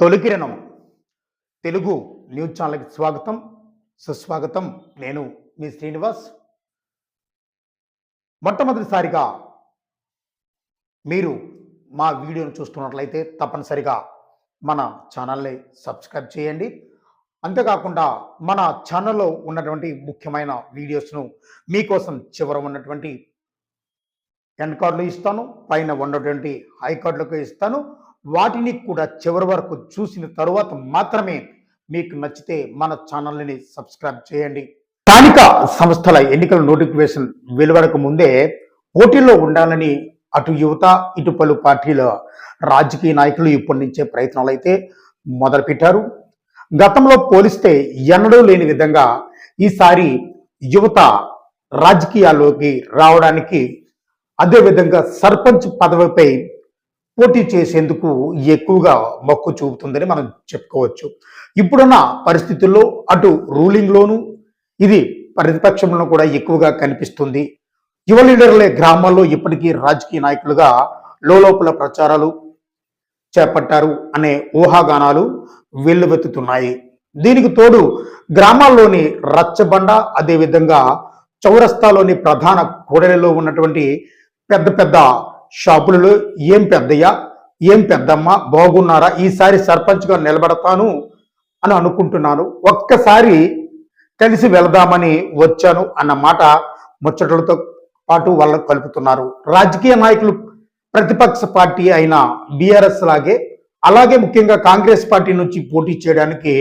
తొలికిరణం Telugu news ఛానల్కి స్వాగతం. సుస్వాగతం. నేను మీ శ్రీనివాస్. మొట్టమొదటిసారిగా మీరు మా వీడియోను చూస్తున్నట్లయితే తప్పనిసరిగా మన ఛానల్ని సబ్స్క్రైబ్ చేయండి. అంతేకాకుండా మన ఛానల్లో ఉన్నటువంటి ముఖ్యమైన వీడియోస్ను మీకోసం చివర ఉన్నటువంటి ఎండ్ కార్డులు ఇస్తాను. పైన ఉన్నటువంటి హై కార్డులకు ఇస్తాను. వాటిని కూడా చివరి వరకు చూసిన తరువాత మాత్రమే మీకు నచ్చితే మన ఛానల్ని సబ్స్క్రైబ్ చేయండి. స్థానిక సంస్థల ఎన్నికల నోటిఫికేషన్ వెలువడక ముందే పోటీల్లో ఉండాలని అటు యువత ఇటు పలు పార్టీల రాజకీయ నాయకులు ఇప్పటి నుంచే ప్రయత్నాలు అయితే మొదలుపెట్టారు. గతంలో పోలిస్తే ఎన్నడూ లేని విధంగా ఈసారి యువత రాజకీయాల్లోకి రావడానికి అదేవిధంగా సర్పంచ్ పదవిపై పోటీ చేసేందుకు ఎక్కువగా మొక్కు చూపుతుందని మనం చెప్పుకోవచ్చు. ఇప్పుడున్న పరిస్థితుల్లో అటు రూలింగ్లోనూ ఇది ప్రతిపక్షంలో కూడా ఎక్కువగా కనిపిస్తుంది. యువ లీడర్లే గ్రామాల్లో ఇప్పటికీ రాజకీయ నాయకులుగా లోపల ప్రచారాలు చేపట్టారు అనే ఊహాగానాలు వెల్లువెత్తుతున్నాయి. దీనికి తోడు గ్రామాల్లోని రచ్చబండ అదేవిధంగా చౌరస్తాలోని ప్రధాన కూడలిలో ఉన్నటువంటి పెద్ద పెద్ద షాపులలో ఏం పెద్దయ్య? ఏం పెద్దమ్మ? బాగున్నారా? ఈసారి సర్పంచ్గా నిలబడతాను అని అనుకుంటున్నాను. ఒక్కసారి కలిసి వెళదామని వచ్చాను అన్న మాట ముచ్చటలతో పాటు వాళ్ళకు కలుపుతున్నారు. రాజకీయ నాయకులు ప్రతిపక్ష పార్టీ అయిన బీఆర్ఎస్ లాగే అలాగే ముఖ్యంగా కాంగ్రెస్ పార్టీ నుంచి పోటీ చేయడానికి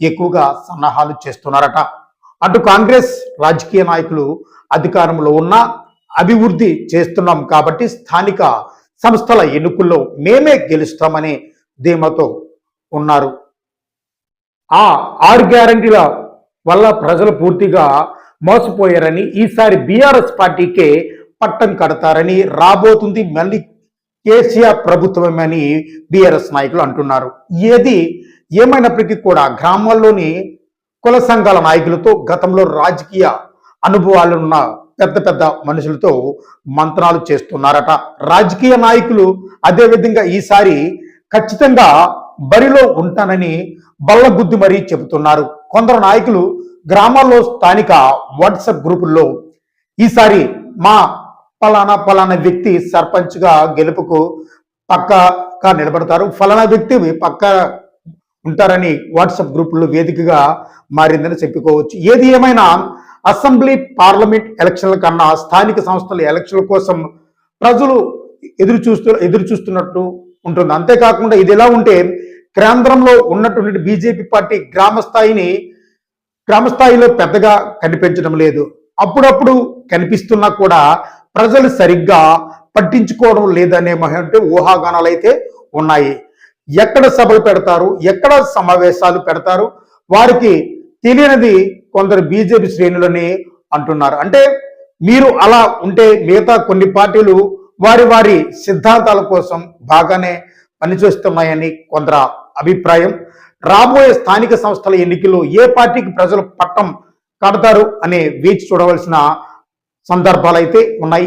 ఎక్కువగా సన్నాహాలు చేస్తున్నారట. అటు కాంగ్రెస్ రాజకీయ నాయకులు అధికారంలో ఉన్న అభివృద్ధి చేస్తున్నాం కాబట్టి స్థానిక సంస్థల ఎన్నికల్లో మేమే గెలుస్తామనే ధీమతో ఉన్నారు. ఆ ఆరు గ్యారంటీల వల్ల ప్రజలు పూర్తిగా మోసపోయారని ఈసారి బీఆర్ఎస్ పార్టీకే పట్టం కడతారని రాబోతుంది మళ్ళీ కేసీఆర్ ప్రభుత్వమని బీఆర్ఎస్ నాయకులు అంటున్నారు. ఏది ఏమైనప్పటికీ కూడా గ్రామాల్లోని కుల సంఘాల నాయకులతో గతంలో రాజకీయ అనుభవాలున్న పెద్ద పెద్ద మనుషులతో మంత్రాలు చేస్తున్నారట. రాజకీయ నాయకులు అదేవిధంగా ఈసారి ఖచ్చితంగా బరిలో ఉంటానని బల్లగుద్ది మరీ చెబుతున్నారు. కొందరు నాయకులు గ్రామాల్లో స్థానిక వాట్సాప్ గ్రూపుల్లో ఈసారి మా ఫలానా ఫలానా వ్యక్తి సర్పంచ్గా గెలుపుకు పక్కగా నిలబడతారు. ఫలానా వ్యక్తి పక్క ఉంటారని వాట్సాప్ గ్రూపుల్లో వేదికగా మారిందని చెప్పుకోవచ్చు. ఏది ఏమైనా అసెంబ్లీ పార్లమెంట్ ఎలక్షన్ల కన్నా స్థానిక సంస్థల ఎలక్షన్ల కోసం ప్రజలు ఎదురు చూస్తూ ఎదురు చూస్తున్నట్టు ఉంటుంది. అంతేకాకుండా ఇది ఎలా ఉంటే కేంద్రంలో ఉన్నటువంటి బీజేపీ పార్టీ గ్రామ స్థాయిని గ్రామస్థాయిలో పెద్దగా కనిపించడం లేదు. అప్పుడప్పుడు కనిపిస్తున్నా కూడా ప్రజలు సరిగ్గా పట్టించుకోవడం లేదనే అంటే ఊహాగానాలు అయితే ఉన్నాయి. ఎక్కడ సభలు పెడతారు? ఎక్కడ సమావేశాలు పెడతారు? వారికి తెలియనిది కొందరు బీజేపీ శ్రేణులని అంటున్నారు. అంటే మీరు అలా ఉంటే మిగతా కొన్ని పార్టీలు వారి వారి సిద్ధాంతాల కోసం బాగానే పనిచేస్తున్నాయని కొందరు అభిప్రాయం. రాబోయే స్థానిక సంస్థల ఎన్నికల్లో ఏ పార్టీకి ప్రజలు పట్టం కడతారు అనే వేచి చూడవలసిన సందర్భాలు అయితే ఉన్నాయి.